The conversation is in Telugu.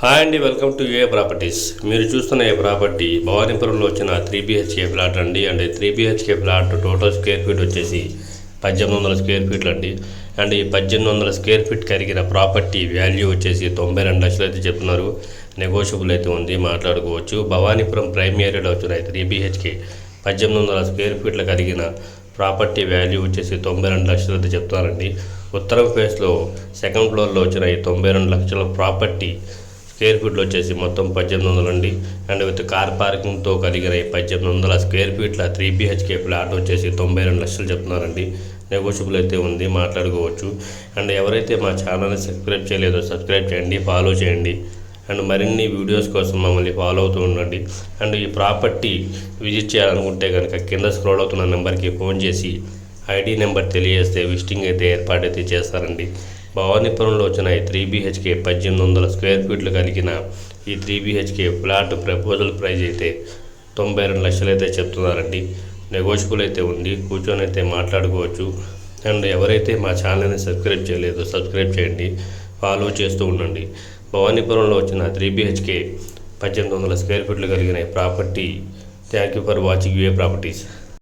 హాయ్ అండి వెల్కమ్ టు ఏ ప్రాపర్టీస్. మీరు చూస్తున్న ఏ ప్రాపర్టీ భవానీపురంలో వచ్చిన త్రీ బిహెచ్కే ఫ్లాట్ అండి. And three BHK flat total square feet వచ్చేసి పద్దెనిమిది వందల స్క్వేర్ ఫీట్లు అండి. అండ్ ఈ పద్దెనిమిది వందల స్క్వేర్ ఫీట్ కరిగిన ప్రాపర్టీ వాల్యూ వచ్చేసి తొంభై రెండు లక్షలు అయితే చెప్తున్నారు. నెగోషియబుల్ అయితే ఉంది మాట్లాడుకోవచ్చు. భవానీపురం ప్రైమ్ ఏరియాలో వచ్చిన త్రీ బిహెచ్కే పద్దెనిమిది వందల స్క్వేర్ ఫీట్లు కలిగిన ప్రాపర్టీ వాల్యూ వచ్చేసి తొంభై రెండు లక్షలు అయితే చెప్తారండి ఉత్తరం ఫేస్లో సెకండ్ ఫ్లోర్లో వచ్చిన ఈ తొంభై రెండు లక్షల ప్రాపర్టీ స్క్వేర్ ఫీట్లు వచ్చేసి మొత్తం పద్దెనిమిది వందలు అండి. అండ్ విత్ కార్ పార్కింగ్తో కలిగిన ఈ పద్దెనిమిది వందల స్క్వేర్ ఫీట్ల త్రీ బీహెచ్కే ఫ్లాట్ వచ్చేసి తొంభై రెండు లక్షలు చెప్తున్నారండి. నెగోషియబుల్ అయితే ఉంది మాట్లాడుకోవచ్చు. అండ్ ఎవరైతే మా ఛానల్ని సబ్స్క్రైబ్ చేయలేదో సబ్స్క్రైబ్ చేయండి ఫాలో చేయండి. అండ్ మరిన్ని వీడియోస్ కోసం మమ్మల్ని ఫాలో అవుతూ ఉండండి. అండ్ ఈ ప్రాపర్టీ విజిట్ చేయాలనుకుంటే కనుక కింద స్క్రోల్ అవుతున్న నెంబర్కి ఫోన్ చేసి ఐడి నెంబర్ తెలియజేస్తే విజిటింగ్ అయితే ఏర్పాటు అయితే చేస్తారండి. భవానీపురంలో వచ్చిన ఈ త్రీ బీహెచ్కే పద్దెనిమిది వందల స్క్వేర్ ఫీట్లు కలిగిన ఈ three BHK flat proposal price అయితే తొంభై రెండు లక్షలు అయితే చెప్తున్నారండి. నెగోషియబుల్ అయితే ఉంది కూర్చొని అయితే మాట్లాడుకోవచ్చు. అండ్ ఎవరైతే మా ఛానల్ని సబ్స్క్రైబ్ చేయలేదో సబ్స్క్రైబ్ చేయండి. ఫాలో చేస్తూ ఉండండి. భవానీపురంలో వచ్చిన త్రీ బీహెచ్కే పద్దెనిమిది వందల స్క్వేర్ ఫీట్లు కలిగిన property. Thank you for watching UA properties.